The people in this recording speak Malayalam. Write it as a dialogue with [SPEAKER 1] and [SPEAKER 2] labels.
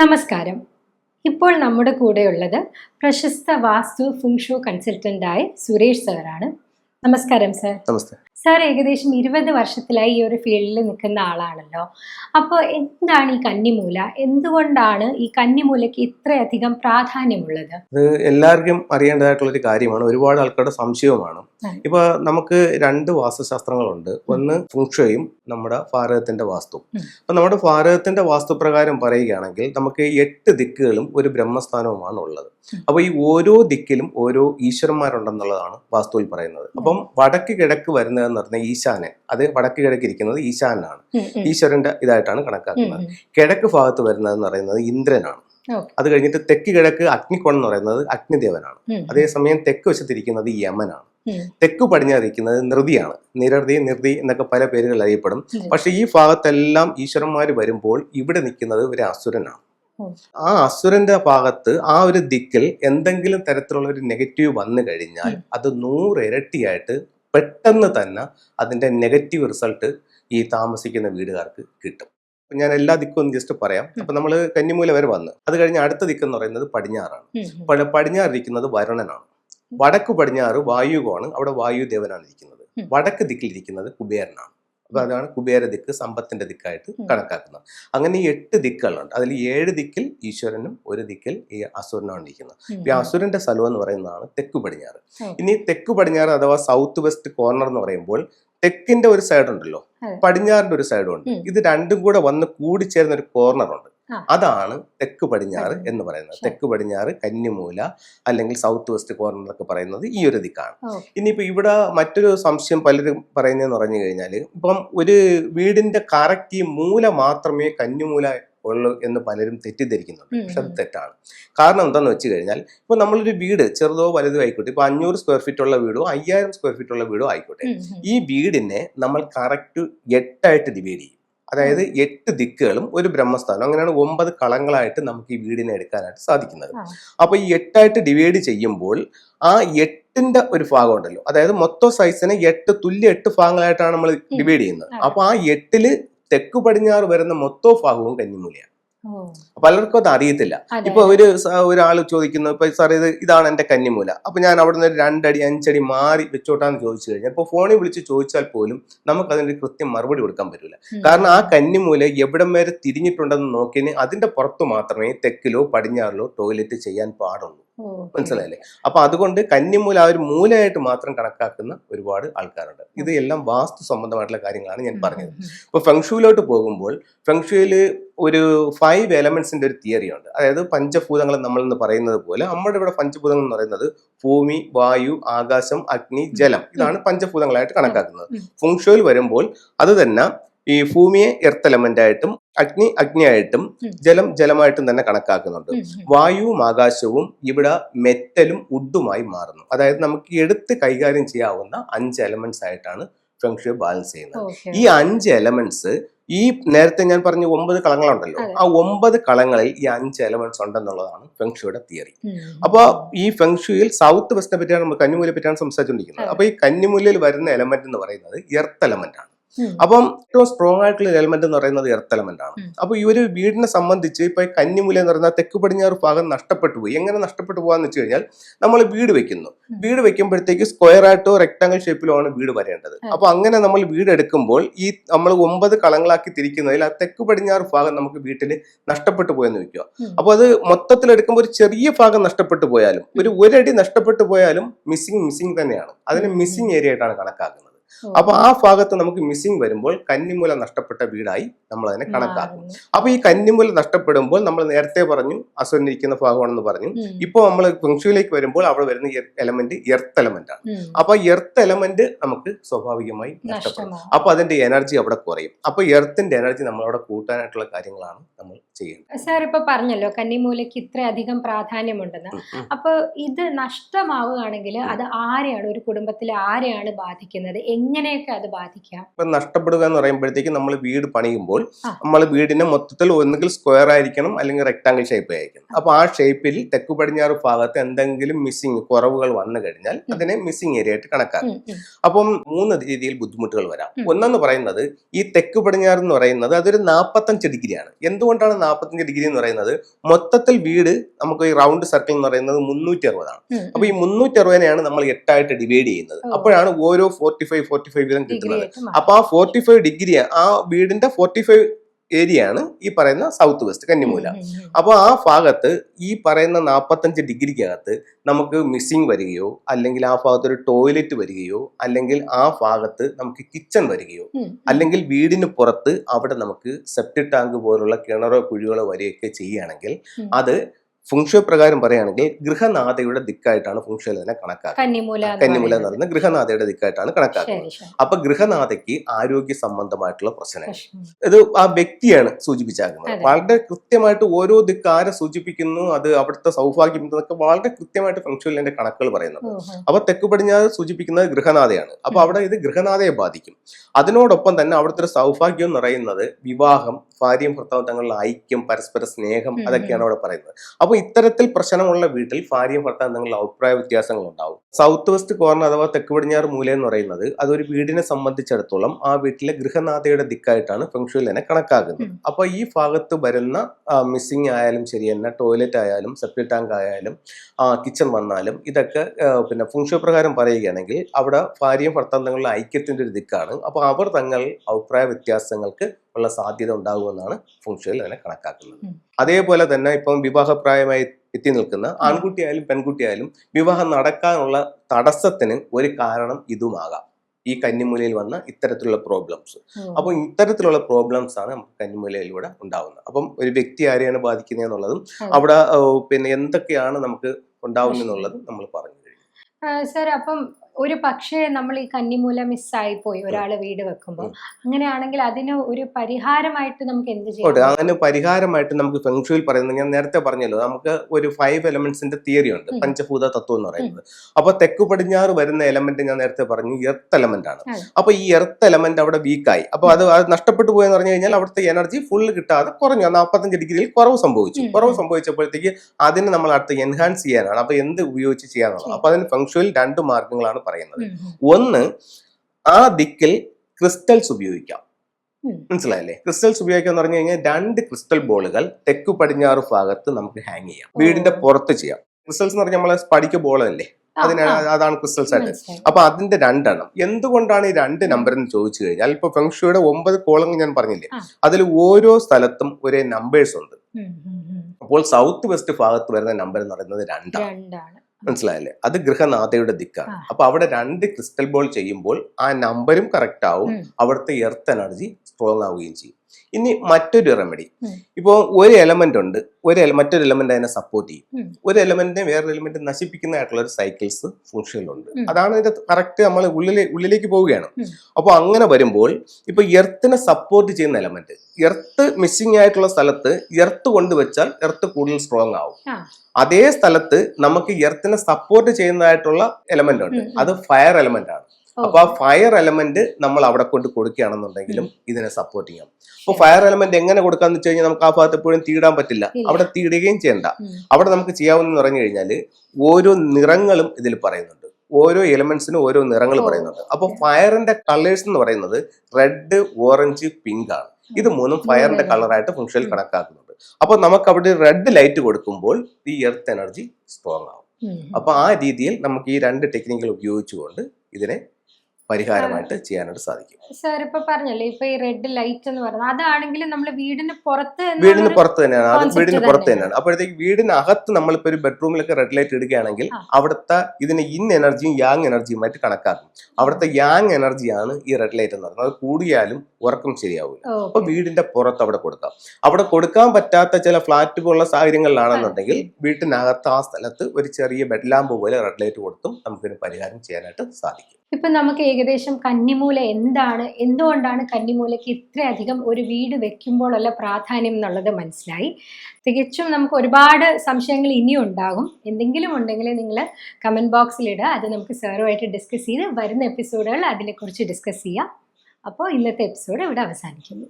[SPEAKER 1] നമസ്കാരം. ഇപ്പോൾ നമ്മുടെ കൂടെയുള്ളത് പ്രശസ്ത വാസ്തു ഫുങ്ഷു കൺസൾട്ടന്റായ സുരേഷ് സാറാണ്. നമസ്കാരം സർ.
[SPEAKER 2] നമസ്തേ.
[SPEAKER 1] സാർ ഏകദേശം ഇരുപത് വർഷത്തിലായി ഈ ഒരു ഫീൽഡിൽ നിൽക്കുന്ന ആളാണല്ലോ. അപ്പോൾ എന്താണ് ഈ കന്നിമൂല? എന്തുകൊണ്ടാണ് ഈ കന്നിമൂലയ്ക്ക് ഇത്രയധികം പ്രാധാന്യമുള്ളത്?
[SPEAKER 2] അത് എല്ലാവർക്കും അറിയേണ്ടതായിട്ടുള്ള ഒരു കാര്യമാണ്. ഒരുപാട് ആൾക്കാരുടെ സംശയവുമാണ്. ഇപ്പൊ നമുക്ക് രണ്ട് വാസ്തുശാസ്ത്രങ്ങളുണ്ട്. ഒന്ന് ഫുങ്ഷയും നമ്മുടെ ഭാരതത്തിന്റെ വാസ്തു. അപ്പൊ നമ്മുടെ ഭാരതത്തിന്റെ വാസ്തുപ്രകാരം പറയുകയാണെങ്കിൽ നമുക്ക് എട്ട് ദിക്കുകളും ഒരു ബ്രഹ്മസ്ഥാനവുമാണ് ഉള്ളത്
[SPEAKER 1] അപ്പോൾ
[SPEAKER 2] അപ്പൊ ഈ ഓരോ ദിക്കിലും ഓരോ ഈശ്വരന്മാരുണ്ടെന്നുള്ളതാണ് വാസ്തുവിൽ പറയുന്നത്. അപ്പം വടക്ക് കിഴക്ക് വരുന്നതെന്ന് പറഞ്ഞാൽ ഈശാനൻ അത് വടക്ക് കിഴക്ക് ഇരിക്കുന്നത് ഈശാനാണ്. ഈശ്വരന്റെ ഇതായിട്ടാണ് കണക്കാക്കുന്നത്. കിഴക്ക് ഭാഗത്ത് വരുന്നത് എന്ന് പറയുന്നത് ഇന്ദ്രനാണ്. അത് കഴിഞ്ഞിട്ട് തെക്ക് കിഴക്ക് അഗ്നികോൺ എന്ന് പറയുന്നത് അഗ്നിദേവനാണ്. അതേസമയം തെക്ക് വശത്തിരിക്കുന്നത് യമനാണ്. തെക്ക് പടിഞ്ഞാറിരിക്കുന്നത് നൃതിയാണ്. നിരതി നിർതി എന്നൊക്കെ പല പേരുകൾ അറിയപ്പെടും. പക്ഷെ ഈ ഭാഗത്തെല്ലാം ഈശ്വരന്മാർ വരുമ്പോൾ ഇവിടെ നിൽക്കുന്നത് ഒരു അസുരനാണ്. ആ അസുരന്റെ ഭാഗത്ത് ആ ഒരു ദിക്കിൽ എന്തെങ്കിലും തരത്തിലുള്ള ഒരു നെഗറ്റീവ് വന്നു കഴിഞ്ഞാൽ അത് നൂറ് ഇരട്ടിയായിട്ട് പെട്ടെന്ന് തന്നെ അതിന്റെ നെഗറ്റീവ് റിസൾട്ട് ഈ താമസിക്കുന്ന വീടുകാർക്ക് കിട്ടും. ഞാൻ എല്ലാ ദിക്കും ഒന്ന് ജസ്റ്റ് പറയാം. അപ്പൊ നമ്മൾ കന്നിമൂല വരെ വന്ന്. അത് കഴിഞ്ഞ് അടുത്ത ദിക്ക് എന്ന് പറയുന്നത് പടിഞ്ഞാറാണ്. പടിഞ്ഞാറിരിക്കുന്നത് വരുണനാണ്. വടക്ക് പടിഞ്ഞാറ് വായുവാണ് അവിടെ വായുദേവനാണ് ഇരിക്കുന്നത്. വടക്ക് ദിക്കിലിരിക്കുന്നത് കുബേരനാണ്. അപ്പൊ അതാണ് കുബേര ദിക്ക് സമ്പത്തിന്റെ ദിക്കായിട്ട് കണക്കാക്കുന്നത്. അങ്ങനെ ഈ എട്ട് ദിക്കുകളുണ്ട് അതിൽ ഏഴ് ദിക്കിൽ ഈശ്വരനും ഒരു ദിക്കിൽ ഈ അസുരനാണ് ഇരിക്കുന്നത്. ഈ അസുരന്റെ സ്ഥലം എന്ന് പറയുന്നതാണ് തെക്ക് പടിഞ്ഞാറ്. ഇനി തെക്ക് പടിഞ്ഞാറ് അഥവാ സൗത്ത് വെസ്റ്റ് കോർണർ എന്ന് പറയുമ്പോൾ തെക്കിന്റെ ഒരു സൈഡ് ഉണ്ടല്ലോ. പടിഞ്ഞാറിന്റെ ഒരു സൈഡും ഉണ്ട്. ഇത് രണ്ടും കൂടെ വന്ന് കൂടിച്ചേർന്ന ഒരു കോർണർ ഉണ്ട്. അതാണ് തെക്ക് പടിഞ്ഞാറ്. എന്ന് പറയുന്നത്. തെക്ക് പടിഞ്ഞാറ് കന്നിമൂല അല്ലെങ്കിൽ സൗത്ത് വെസ്റ്റ് കോർണർ എന്നൊക്കെ പറയുന്നത് ഈ ഒരു ദിക്കാണ്.
[SPEAKER 1] ഇനിയിപ്പോൾ
[SPEAKER 2] ഇനിയിപ്പോ ഇവിടെ മറ്റൊരു സംശയം പലരും പറയുന്നതെന്ന് പറഞ്ഞു കഴിഞ്ഞാൽ ഇപ്പം ഒരു വീടിന്റെ കറക്റ്റ് ഈ മൂല മാത്രമേ കന്നിമൂല ഉള്ളൂ എന്ന് പലരും തെറ്റിദ്ധരിക്കുന്നുണ്ട്. പക്ഷെ അത് തെറ്റാണ്. കാരണം എന്താണെന്ന് വെച്ച് കഴിഞ്ഞാൽ ഇപ്പൊ നമ്മളൊരു വീട് ചെറുതോ വലുതോ ആയിക്കോട്ടെ ഇപ്പൊ അഞ്ഞൂറ് സ്ക്വയർ ഫീറ്റ് ഉള്ള വീടോ അയ്യായിരം സ്ക്വയർ ഫീറ്റ് ഉള്ള വീടോ ആയിക്കോട്ടെ. ഈ വീടിനെ നമ്മൾ കറക്റ്റ് എട്ടായിട്ട് ഡിവൈഡ് ചെയ്യും. അതായത് എട്ട് ദിക്കുകളും ഒരു ബ്രഹ്മസ്ഥാനം. അങ്ങനെയാണ് ഒമ്പത് കളങ്ങളായിട്ട് നമുക്ക് ഈ വീടിനെ എടുക്കാനായിട്ട് സാധിക്കുന്നത്.
[SPEAKER 1] അപ്പോൾ
[SPEAKER 2] അപ്പൊ ഈ എട്ടായിട്ട് ഡിവൈഡ് ചെയ്യുമ്പോൾ ആ എട്ടിന്റെ ഒരു ഭാഗം ഉണ്ടല്ലോ. അതായത് മൊത്തം സൈസിനെ എട്ട് തുല്യ എട്ട് ഭാഗങ്ങളായിട്ടാണ് നമ്മൾ ഡിവൈഡ് ചെയ്യുന്നത്.
[SPEAKER 1] അപ്പോൾ
[SPEAKER 2] അപ്പൊ ആ എട്ടിൽ തെക്ക് പടിഞ്ഞാറ് വരുന്ന മൊത്തം ഭാഗവും കന്നിമൂലയാണ്. പലർക്കും അത് അറിയത്തില്ല. ഇപ്പൊ ഒരു ഒരാൾ ചോദിക്കുന്നു ഇപ്പൊ സാർ ഇത് ഇതാണ് എന്റെ കന്നിമൂല. അപ്പൊ ഞാൻ അവിടെ നിന്ന് രണ്ടടി അഞ്ചടി മാറി വെച്ചോട്ടാന്ന് ചോദിച്ചു കഴിഞ്ഞാൽ ഇപ്പൊ ഫോണിൽ വിളിച്ച് ചോദിച്ചാൽ പോലും നമുക്ക് അതിന്റെ കൃത്യം മറുപടി കൊടുക്കാൻ പറ്റില്ല കാരണം ആ കന്നിമൂല എവിടം വരെ തിരിഞ്ഞിട്ടുണ്ടെന്ന് നോക്കിയതിന് അതിന്റെ പുറത്ത് മാത്രമേ തെക്കിലോ പടിഞ്ഞാറിലോ ടോയ്ലറ്റ് ചെയ്യാൻ പാടുള്ളൂ. മനസ്സിലായില്ലേ? അപ്പൊ അതുകൊണ്ട് കന്നിമൂല ആ ഒരു മൂലയായിട്ട് മാത്രം കണക്കാക്കുന്ന ഒരുപാട് ആൾക്കാരുണ്ട്. ഇത് എല്ലാം വാസ്തു സംബന്ധമായിട്ടുള്ള കാര്യങ്ങളാണ് ഞാൻ പറഞ്ഞത്. ഇപ്പൊ ഫെങ്ഷുയിലോട്ട് പോകുമ്പോൾ ഫെങ്ഷുയിൽ ഒരു ഫൈവ് എലമെന്റ്സിന്റെ ഒരു തിയറി ഉണ്ട്. അതായത് പഞ്ചഭൂതങ്ങൾ നമ്മൾ ഇന്ന് പറയുന്നത് പോലെ നമ്മുടെ ഇവിടെ പഞ്ചഭൂതങ്ങൾ എന്ന് പറയുന്നത് ഭൂമി വായു ആകാശം അഗ്നി ജലം ഇതാണ് പഞ്ചഭൂതങ്ങളായിട്ട് കണക്കാക്കുന്നത്. ഫുങ്ഷോയിൽ വരുമ്പോൾ അത് തന്നെ ഈ ഭൂമിയെ എർത്ത് എലമെന്റ് ആയിട്ടും അഗ്നി അഗ്നിയായിട്ടും. ജലം ജലമായിട്ടും തന്നെ കണക്കാക്കുന്നുണ്ട്. വായുവും ആകാശവും ഇവിടെ മെറ്റലും ഉഡുമായി മാറുന്നു അതായത് നമുക്ക് എടുത്ത് കൈകാര്യം ചെയ്യാവുന്ന അഞ്ച് എലമെന്റ്സ് ആയിട്ടാണ് ഫെങ്ഷു ബാലൻസ് ചെയ്യുന്നത് ഈ അഞ്ച് എലമെന്റ്സ് ഈ നേരത്തെ ഞാൻ പറഞ്ഞ ഒമ്പത് കളങ്ങളുണ്ടല്ലോ. ആ ഒമ്പത് കളങ്ങളിൽ ഈ അഞ്ച് എലമെന്റ്സ് ഉണ്ടെന്നുള്ളതാണ് ഫെങ്ഷുയുടെ തിയറി
[SPEAKER 1] ഉം.
[SPEAKER 2] അപ്പൊ ഈ ഫെങ്ഷുയിൽ സൗത്ത് വെസ്റ്റിനെ പറ്റിയാണ് നമ്മൾ കന്നിമൂലയെ പറ്റിയാണ് സംസാരിച്ചുകൊണ്ടിരിക്കുന്നത്
[SPEAKER 1] അപ്പോൾ
[SPEAKER 2] അപ്പൊ ഈ കന്നിമൂലയിൽ വരുന്ന എലമെന്റ് എന്ന് പറയുന്നത് എർത്ത് എലമെന്റ് ആണ്. അപ്പം ഏറ്റവും സ്ട്രോങ് ആയിട്ടുള്ള എലമെന്റ് എന്ന് പറയുന്നത് എർത്ത് എലമെന്റ് ആണ്. അപ്പൊ ഈ ഒരു വീടിനെ സംബന്ധിച്ച് ഇപ്പൊ കന്നിമൂല എന്ന് പറയുന്ന തെക്ക് പടിഞ്ഞാറ് ഭാഗം നഷ്ടപ്പെട്ടു പോയി. എങ്ങനെ നഷ്ടപ്പെട്ടു പോകാന്ന് വെച്ച് കഴിഞ്ഞാൽ നമ്മൾ വീട് വെക്കുന്നു. വീട് വെക്കുമ്പോഴത്തേക്ക് സ്ക്വയർ ആയിട്ടോ റെക്ടാങ്കിൾ ഷേപ്പിലോ ആണ് വീട് വരേണ്ടത്. അപ്പൊ അങ്ങനെ നമ്മൾ വീട് എടുക്കുമ്പോൾ ഈ നമ്മൾ ഒമ്പത് കളങ്ങളാക്കി തിരിക്കുന്നതിൽ ആ തെക്ക് പടിഞ്ഞാറ് ഭാഗം നമുക്ക് വീട്ടിൽ നഷ്ടപ്പെട്ടു പോയെന്ന് വെക്കുക.
[SPEAKER 1] അപ്പോൾ
[SPEAKER 2] അപ്പൊ അത് മൊത്തത്തിൽ എടുക്കുമ്പോൾ ഒരു ചെറിയ ഭാഗം നഷ്ടപ്പെട്ടു പോയാലും ഒരു ഒരടി നഷ്ടപ്പെട്ടു പോയാലും മിസ്സിങ് മിസ്സിങ് തന്നെയാണ്. അതിന്. മിസ്സിങ് ഏരിയ ആയിട്ടാണ് കണക്കാക്കുന്നത്. അപ്പൊ ആ ഭാഗത്ത് നമുക്ക് മിസ്സിങ് വരുമ്പോൾ കന്നിമൂല നഷ്ടപ്പെട്ട വീടായി നമ്മൾ അതിനെ കണക്കാക്കും. അപ്പൊ ഈ കന്നിമൂല നഷ്ടപ്പെടുമ്പോൾ നമ്മൾ നേരത്തെ പറഞ്ഞു അസുരനിരിക്കുന്ന ഭാഗമാണെന്ന് പറഞ്ഞു.
[SPEAKER 1] ഇപ്പോൾ
[SPEAKER 2] ഇപ്പൊ നമ്മൾ ഫംഗ്ഷനിലേക്ക് വരുമ്പോൾ അവിടെ വരുന്ന എലമെന്റ് എർത്ത് എലമെന്റ് ആണ്. അപ്പൊ എർത്ത് എലമെന്റ് നമുക്ക് സ്വാഭാവികമായി നഷ്ടപ്പെടും. അപ്പൊ അതിന്റെ എനർജി അവിടെ കുറയും. അപ്പൊ എർത്തിന്റെ എനർജി നമ്മൾ അവിടെ കൂട്ടാനായിട്ടുള്ള കാര്യങ്ങളാണ് നമ്മൾ ചെയ്യുന്നത്
[SPEAKER 1] സാർ ഇപ്പൊ പറഞ്ഞല്ലോ കന്നിമൂലയ്ക്ക് ഇത്രയധികം പ്രാധാന്യമുണ്ടെന്ന്. അപ്പൊ ഇത് നഷ്ടമാവുകയാണെങ്കിൽ അത് ആരെയാണ് ഒരു കുടുംബത്തിലെ ആരെയാണ് ബാധിക്കുന്നത്? എങ്ങനെയൊക്കെ അത് ബാധിക്കാം?
[SPEAKER 2] ഇപ്പൊ നഷ്ടപ്പെടുക എന്ന് പറയുമ്പോഴത്തേക്ക് നമ്മൾ വീട് പണിയുമ്പോൾ നമ്മൾ വീടിനെ മൊത്തത്തിൽ ഒന്നുകിൽ സ്ക്വയർ ആയിരിക്കണം അല്ലെങ്കിൽ റെക്ടാങ്കിൾ ഷേപ്പ് ആയിരിക്കണം. അപ്പൊ ആ ഷേപ്പിൽ തെക്ക് പടിഞ്ഞാറ് ഭാഗത്ത് എന്തെങ്കിലും മിസ്സിങ് കുറവുകൾ വന്നു കഴിഞ്ഞാൽ അതിനെ മിസ്സിംഗ് ഏരിയ ആയിട്ട് കണക്കാക്കും. അപ്പം മൂന്ന് രീതിയിൽ ബുദ്ധിമുട്ടുകൾ വരാം. ഒന്നെന്ന് പറയുന്നത് ഈ തെക്ക് പടിഞ്ഞാറ് എന്ന് പറയുന്നത് അതൊരു നാൽപ്പത്തഞ്ച് ഡിഗ്രിയാണ് എന്തുകൊണ്ടാണ് നാൽപ്പത്തഞ്ച് ഡിഗ്രി എന്ന് പറയുന്നത്? മൊത്തത്തിൽ വീട് നമുക്ക് ഈ റൗണ്ട് സർക്കിൾ എന്ന് പറയുന്നത് മുന്നൂറ്റി അറുപതാണ്. അപ്പൊ ഈ മുന്നൂറ്റി അറുപതിനെയാണ് നമ്മൾ എട്ടായിട്ട് ഡിവൈഡ് ചെയ്യുന്നത്. അപ്പോഴാണ് ഓരോ ഫോർട്ടി ഫൈവ് ഫോർട്ടി ഫൈവ് വീതം കിട്ടുന്നത്. അപ്പൊ ആ ഫോർട്ടി ഫൈവ് ഡിഗ്രി ആ വീടിന്റെ ഫോർട്ടി ഫൈവ് ഏരിയ ആണ് ഈ പറയുന്ന സൗത്ത് വെസ്റ്റ് കന്നിമൂല. അപ്പോൾ ആ ഭാഗത്ത് ഈ പറയുന്ന നാൽപ്പത്തഞ്ച് ഡിഗ്രിക്കകത്ത് നമുക്ക് മിസ്സിംഗ് വരികയോ അല്ലെങ്കിൽ ആ ഭാഗത്ത് ഒരു ടോയ്ലറ്റ് വരികയോ അല്ലെങ്കിൽ ആ ഭാഗത്ത് നമുക്ക് കിച്ചൺ വരികയോ. അല്ലെങ്കിൽ വീടിന് പുറത്ത് അവിടെ നമുക്ക് സെപ്റ്റിക് ടാങ്ക് പോലുള്ള കിണറോ കുഴികളോ വരികയൊക്കെ ചെയ്യുകയാണെങ്കിൽ അത് ഫുങ്ഷോ പ്രകാരം പറയുകയാണെങ്കിൽ ഗൃഹനാഥയുടെ ദിക്കായിട്ടാണ് ഫുങ്ഷോയിൽ തന്നെ കണക്കാക്കുന്നത്.
[SPEAKER 1] കന്നിമൂല എന്ന് പറയുന്നത്.
[SPEAKER 2] ഗൃഹനാഥയുടെ ദിക്കായിട്ടാണ് കണക്കാക്കുന്നത്. അപ്പൊ ഗൃഹനാഥയ്ക്ക് ആരോഗ്യ സംബന്ധമായിട്ടുള്ള പ്രശ്നങ്ങൾ
[SPEAKER 1] പ്രശ്നം.
[SPEAKER 2] ഇത് ആ വ്യക്തിയാണ് സൂചിപ്പിച്ചാക്കുന്നത്. വളരെ കൃത്യമായിട്ട് ഓരോ ദിക്ക് ആരെ സൂചിപ്പിക്കുന്നു അത് അവിടുത്തെ സൗഭാഗ്യം എന്നൊക്കെ വളരെ കൃത്യമായിട്ട് ഫംഗ്ഷനിലെ കണക്കുകൾ പറയുന്നത്. അപ്പൊ തെക്ക് പടിഞ്ഞാറ് സൂചിപ്പിക്കുന്നത് ഗൃഹനാഥയാണ്. അപ്പൊ അവിടെ ഇത് ഗൃഹനാഥയെ ബാധിക്കും. അതിനോടൊപ്പം തന്നെ അവിടുത്തെ ഒരു സൗഭാഗ്യം എന്ന് പറയുന്നത് വിവാഹം ഭാര്യയും ഭർത്താവും തങ്ങളുടെ ഐക്യം പരസ്പര സ്നേഹം അതൊക്കെയാണ് അവിടെ പറയുന്നത്. അപ്പൊ ഇത്തരത്തിൽ പ്രശ്നമുള്ള വീട്ടിൽ ഭാര്യയും ഭർത്താവും തങ്ങളുടെ അഭിപ്രായ വ്യത്യാസങ്ങൾ ഉണ്ടാവും സൗത്ത് വെസ്റ്റ് കോർണർ അഥവാ തെക്ക് പടിഞ്ഞാറ് മൂല എന്ന് പറയുന്നത് അതൊരു വീടിനെ സംബന്ധിച്ചിടത്തോളം ആ വീട്ടിലെ ഗൃഹനാഥയുടെ ദിക്കായിട്ടാണ് ഫെങ്ഷുവിൽ തന്നെ കണക്കാക്കുന്നത്.
[SPEAKER 1] അപ്പോൾ
[SPEAKER 2] അപ്പൊ ഈ ഭാഗത്ത് വരുന്ന മിസ്സിംഗ് ആയാലും ശരി തന്നെ ടോയ്ലറ്റ് ആയാലും സെപ്റ്റിക് ടാങ്ക് ആയാലും കിച്ചൺ വന്നാലും ഇതൊക്കെ പിന്നെ ഫുങ്ഷോ പ്രകാരം പറയുകയാണെങ്കിൽ അവിടെ ഭാര്യയും ഭർത്താവും തങ്ങളുടെ ഐക്യത്തിന്റെ ഒരു ദിക്കാണ്. അപ്പൊ അവർ തങ്ങൾ അഭിപ്രായ വ്യത്യാസങ്ങൾക്ക് ഉള്ള സാധ്യത ഉണ്ടാകുമെന്നാണ് ഫംഗ്ഷനിൽ അതിനെ കണക്കാക്കുന്നത്. അതേപോലെ തന്നെ ഇപ്പം വിവാഹപ്രായമായി എത്തി നിൽക്കുന്ന ആൺകുട്ടിയായാലും പെൺകുട്ടിയായാലും വിവാഹം നടക്കാനുള്ള തടസ്സത്തിന് ഒരു കാരണം ഇതുമാകാം. ഈ കന്നിമൂലയിൽ വന്ന ഇത്തരത്തിലുള്ള പ്രോബ്ലംസ്
[SPEAKER 1] അപ്പം
[SPEAKER 2] അപ്പോൾ ഇത്തരത്തിലുള്ള പ്രോബ്ലംസ് ആണ് നമുക്ക് കന്നിമൂലയിലൂടെ ഉണ്ടാവുന്നത്. അപ്പം ഒരു വ്യക്തി ആരെയാണ് ബാധിക്കുന്നത് എന്നുള്ളതും അവിടെ പിന്നെ എന്തൊക്കെയാണ് നമുക്ക് ഉണ്ടാവുന്നത് എന്നുള്ളതും നമ്മൾ പറഞ്ഞു കഴിഞ്ഞു.
[SPEAKER 1] ആ, സർ അപ്പം ഒരു പക്ഷേ നമ്മൾ ഈ കന്നിമൂല മിസ്സായി പോയി ഒരാൾ വീട് വെക്കുമ്പോൾ അങ്ങനെയാണെങ്കിൽ അതിന് ഒരു പരിഹാരമായിട്ട് നമുക്ക് എന്ത് ചെയ്യാം?
[SPEAKER 2] അങ്ങനെ പരിഹാരമായിട്ട് നമുക്ക് ഫെങ്ഷുയിൽ പറയുന്നത് ഞാൻ നേരത്തെ പറഞ്ഞല്ലോ നമുക്ക് ഒരു ഫൈവ് എലമെന്റ്സിന്റെ തിയറി ഉണ്ട് പഞ്ചഭൂത തത്വം എന്ന് പറയുന്നത്. അപ്പൊ തെക്ക് പടിഞ്ഞാറ് വരുന്ന എലമെന്റ് ഞാൻ നേരത്തെ പറഞ്ഞു എർത്ത് എലമെന്റ് ആണ്. അപ്പൊ ഈ എർത്ത് എലമെന്റ് അവിടെ വീക്കായി അപ്പൊ അത് അത് നഷ്ടപ്പെട്ടു പോയെന്ന് പറഞ്ഞു കഴിഞ്ഞാൽ അവിടുത്തെ എനർജി ഫുൾ കിട്ടാതെ കുറഞ്ഞു നാൽപ്പത്തഞ്ച് ഡിഗ്രിയിൽ കുറവ് സംഭവിച്ചു. കുറവ് സംഭവിച്ചപ്പോഴത്തേക്ക് അതിന് നമ്മൾ അടുത്ത് എൻഹാൻസ് ചെയ്യാനാണ്. അപ്പൊ എന്ത് ഉപയോഗിച്ച് ചെയ്യാനാണ് അപ്പൊ അതിന് ഫെങ്ഷുയിൽ രണ്ട് മാർഗങ്ങളാണ് പറയുന്നത്. ഒന്ന് ആ ദിക്കിൽ ക്രിസ്റ്റൽസ് ഉപയോഗിക്കാം. മനസ്സിലായല്ലേ? ക്രിസ്റ്റൽസ് ഉപയോഗിക്കുക എന്ന് പറഞ്ഞു കഴിഞ്ഞാൽ രണ്ട് ക്രിസ്റ്റൽ ബോളുകൾ തെക്കു പടിഞ്ഞാറ് ഭാഗത്ത് നമുക്ക് ഹാങ് ചെയ്യാം. വീടിന്റെ പുറത്ത് ചെയ്യാം. ക്രിസ്റ്റൽസ് എന്ന് പറഞ്ഞാൽ നമ്മളെ സ്പടിക്ക ബോളല്ലേ അതിനാണ് അതാണ് ക്രിസ്റ്റൽസ് ആയിട്ട്. അപ്പൊ അതിന്റെ രണ്ടെണ്ണം. എന്തുകൊണ്ടാണ് ഈ രണ്ട് നമ്പർ എന്ന് ചോദിച്ചു കഴിഞ്ഞാൽ ഇപ്പൊ ഫെങ്ഷുയുടെ ഒമ്പത് കോളങ്ങൾ ഞാൻ പറഞ്ഞില്ലേ? അതിൽ ഓരോ സ്ഥലത്തും ഒരേ നമ്പേഴ്സ് ഉണ്ട്. അപ്പോൾ സൗത്ത് വെസ്റ്റ് ഭാഗത്ത് വരുന്ന നമ്പർ എന്ന് പറയുന്നത് രണ്ടാണ്. മനസ്സിലായില്ലേ? അത് ഗൃഹനാഥയുടെ ദിക്കാണ്. അപ്പൊ അവിടെ രണ്ട് ക്രിസ്റ്റൽ ബോൾ ചെയ്യുമ്പോൾ ആ നമ്പരും കറക്റ്റ് ആവും അവിടുത്തെ എർത്ത് എനർജി സ്ട്രോങ് ആവുകയും ചെയ്യും. ഇനി മറ്റൊരു റെമഡി
[SPEAKER 1] ഇപ്പോ
[SPEAKER 2] ഇപ്പോൾ ഒരു എലമെന്റ് ഉണ്ട്. ഒരു മറ്റൊരു എലമെന്റ് അതിനെ സപ്പോർട്ട് ചെയ്യും. ഒരു എലമെന്റിനെ വേറൊരു എലമെന്റ് നശിപ്പിക്കുന്നതായിട്ടുള്ള ഒരു സൈക്കിൾസ് ഫംഗ്ഷനിലുണ്ട്
[SPEAKER 1] ഉം.
[SPEAKER 2] അതാണ് ഇതിന്റെ കറക്റ്റ് നമ്മൾ ഉള്ളിലെ ഉള്ളിലേക്ക് പോവുകയാണ്. അപ്പോൾ അങ്ങനെ വരുമ്പോൾ ഇപ്പൊ എർത്തിനെ സപ്പോർട്ട് ചെയ്യുന്ന എലമെന്റ് എർത്ത് മിസ്സിംഗ് ആയിട്ടുള്ള സ്ഥലത്ത് എർത്ത് കൊണ്ടുവച്ചാൽ എർത്ത് കൂടുതൽ സ്ട്രോങ് ആവും. അതേ സ്ഥലത്ത് നമുക്ക് എർത്തിനെ സപ്പോർട്ട് ചെയ്യുന്നതായിട്ടുള്ള എലമെന്റ് ഉണ്ട്. അത് ഫയർ എലമെന്റ് ആണ്. അപ്പൊ ആ ഫയർ എലമെന്റ് നമ്മൾ അവിടെ കൊണ്ട് കൊടുക്കുകയാണെന്നുണ്ടെങ്കിലും ഇതിനെ സപ്പോർട്ട് ചെയ്യാം. അപ്പൊ ഫയർ എലമെന്റ് എങ്ങനെ കൊടുക്കാന്ന് വെച്ച് കഴിഞ്ഞാൽ നമുക്ക് ആ ഭാഗത്ത് എപ്പോഴും തീടാൻ പറ്റില്ല. അവിടെ തീടുകയും ചെയ്യണ്ട. അവിടെ നമുക്ക് ചെയ്യാവുന്ന പറഞ്ഞു കഴിഞ്ഞാൽ ഓരോ നിറങ്ങളും ഇതിൽ പറയുന്നുണ്ട്. ഓരോ എലമെന്റ്സിനും ഓരോ നിറങ്ങൾ പറയുന്നുണ്ട്. അപ്പൊ
[SPEAKER 1] okay.
[SPEAKER 2] ഫയറിന്റെ കളേഴ്സ് എന്ന് പറയുന്നത് റെഡ് ഓറഞ്ച് പിങ്ക് ആണ്. ഇത് മൂന്നും ഫയറിന്റെ കളറായിട്ട് ഫംഗ്ഷനിൽ. കണക്കാക്കുന്നുണ്ട്. അപ്പൊ നമുക്ക് അവിടെ റെഡ് ലൈറ്റ് കൊടുക്കുമ്പോൾ ഈ എർത്ത് എനർജി സ്ട്രോങ് ആവും. അപ്പൊ ആ രീതിയിൽ നമുക്ക് ഈ രണ്ട് ടെക്നിക്കുകൾ ഉപയോഗിച്ചുകൊണ്ട് ഇതിനെ പരിഹാരമായിട്ട് ചെയ്യാനായിട്ട് സാധിക്കും.
[SPEAKER 1] സാർ ഇപ്പൊ പറഞ്ഞല്ലേ ഇപ്പൊ ഈ റെഡ് ലൈറ്റ് എന്ന് പറയുന്നത് അതാണെങ്കിൽ നമ്മൾ വീടിന് പുറത്ത്
[SPEAKER 2] വീടിന് പുറത്ത് തന്നെയാണ്. അത് വീടിന് പുറത്ത്
[SPEAKER 1] തന്നെയാണ്.
[SPEAKER 2] അപ്പോഴത്തേക്ക് വീടിനകത്ത് നമ്മളിപ്പോ ഒരു ബെഡ്റൂമിലൊക്കെ റെഡ് ലൈറ്റ് ഇടുകയാണെങ്കിൽ. അവിടുത്തെ ഇതിന് ഇൻ എനർജിയും യാങ് എനർജിയും ആയിട്ട് കണക്കാക്കും. അവിടുത്തെ യാങ് എനർജിയാണ് ഈ റെഡ് ലൈറ്റ് എന്ന് പറയുന്നത്. അത് കൂടിയാലും ഉറക്കം ശരിയാവില്ല അപ്പൊ വീടിന്റെ പുറത്ത് അവിടെ കൊടുക്കാം. അവിടെ കൊടുക്കാൻ പറ്റാത്ത ചില ഫ്ലാറ്റ് പോലുള്ള സാഹചര്യങ്ങളിലാണെന്നുണ്ടെങ്കിൽ വീട്ടിനകത്ത് ആ സ്ഥലത്ത് ഒരു ചെറിയ ബെഡ് ലാമ്പ് പോലെ റെഡ് ലൈറ്റ് കൊടുത്തും നമുക്കിതിന് പരിഹാരം ചെയ്യാനായിട്ട് സാധിക്കും.
[SPEAKER 1] ഇപ്പം നമുക്ക് ഏകദേശം കന്നിമൂല എന്താണ്? എന്തുകൊണ്ടാണ് കന്നിമൂലയ്ക്ക് ഇത്രയധികം ഒരു വീട് വെക്കുമ്പോഴുള്ള പ്രാധാന്യം എന്നുള്ളത് മനസ്സിലായി. തികച്ചും നമുക്ക് ഒരുപാട് സംശയങ്ങൾ ഇനിയും ഉണ്ടാകും. എന്തെങ്കിലും ഉണ്ടെങ്കിൽ നിങ്ങൾ കമന്റ് ബോക്സിലിടുക അത് നമുക്ക് സാറുമായിട്ട് ഡിസ്കസ് ചെയ്ത് വരുന്ന എപ്പിസോഡുകൾ അതിനെക്കുറിച്ച് ഡിസ്കസ് ചെയ്യാം. അപ്പോൾ ഇന്നത്തെ എപ്പിസോഡ് ഇവിടെ അവസാനിക്കുന്നു.